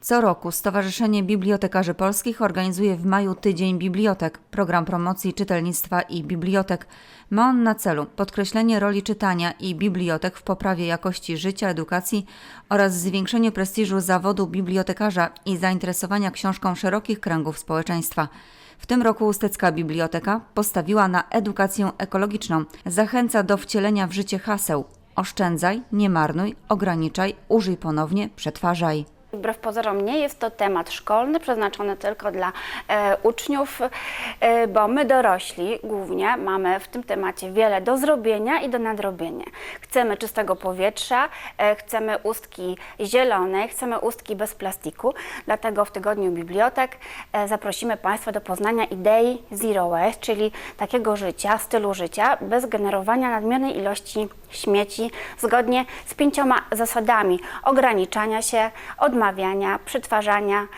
Co roku Stowarzyszenie Bibliotekarzy Polskich organizuje w maju Tydzień Bibliotek, program promocji czytelnictwa i bibliotek. Ma on na celu podkreślenie roli czytania i bibliotek w poprawie jakości życia, edukacji oraz zwiększenie prestiżu zawodu bibliotekarza i zainteresowania książką szerokich kręgów społeczeństwa. W tym roku Ustecka Biblioteka postawiła na edukację ekologiczną. Zachęca do wcielenia w życie haseł oszczędzaj, nie marnuj, ograniczaj, użyj ponownie, przetwarzaj. Wbrew pozorom nie jest to temat szkolny, przeznaczony tylko dla e, uczniów, e, bo my dorośli głównie mamy w tym temacie wiele do zrobienia i do nadrobienia. Chcemy czystego powietrza, e, chcemy ustki zielone, chcemy ustki bez plastiku, dlatego w Tygodniu Bibliotek e, zaprosimy Państwa do poznania idei Zero Waste, czyli takiego życia, stylu życia bez generowania nadmiernej ilości śmieci, zgodnie z pięcioma zasadami ograniczania się, odmawiania, przetwarzania,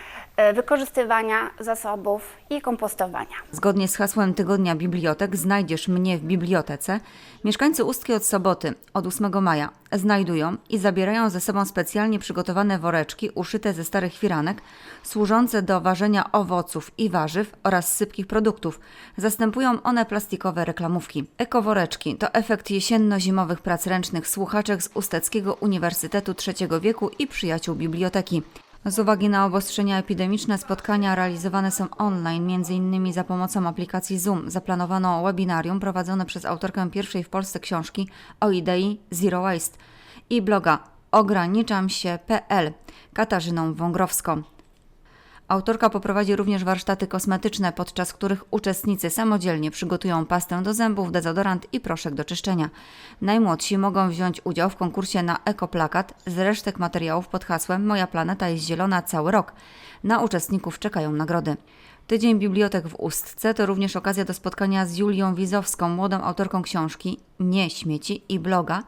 wykorzystywania zasobów i kompostowania. Zgodnie z hasłem Tygodnia Bibliotek znajdziesz mnie w bibliotece. Mieszkańcy Ustki od soboty, od 8 maja, znajdują i zabierają ze sobą specjalnie przygotowane woreczki uszyte ze starych firanek, służące do ważenia owoców i warzyw oraz sypkich produktów. Zastępują one plastikowe reklamówki. Ekoworeczki to efekt jesienno-zimowych prac ręcznych słuchaczek z Usteckiego Uniwersytetu Trzeciego Wieku i przyjaciół biblioteki. Z uwagi na obostrzenia epidemiczne spotkania realizowane są online, m.in. za pomocą aplikacji Zoom. Zaplanowano webinarium prowadzone przez autorkę pierwszej w Polsce książki o idei Zero Waste i bloga ograniczam się.pl Katarzyną Wągrowską. Autorka poprowadzi również warsztaty kosmetyczne, podczas których uczestnicy samodzielnie przygotują pastę do zębów, dezodorant i proszek do czyszczenia. Najmłodsi mogą wziąć udział w konkursie na ekoplakat z resztek materiałów pod hasłem Moja planeta jest zielona cały rok. Na uczestników czekają nagrody. Tydzień Bibliotek w Ustce to również okazja do spotkania z Julią Wizowską, młodą autorką książki Nie śmieci i bloga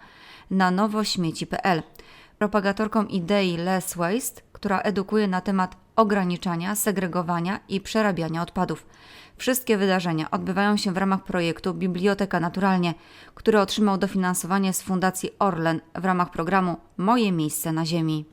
na nowośmieci.pl propagatorką idei Less Waste, która edukuje na temat ograniczania, segregowania i przerabiania odpadów. Wszystkie wydarzenia odbywają się w ramach projektu Biblioteka Naturalnie, który otrzymał dofinansowanie z Fundacji Orlen w ramach programu Moje miejsce na Ziemi.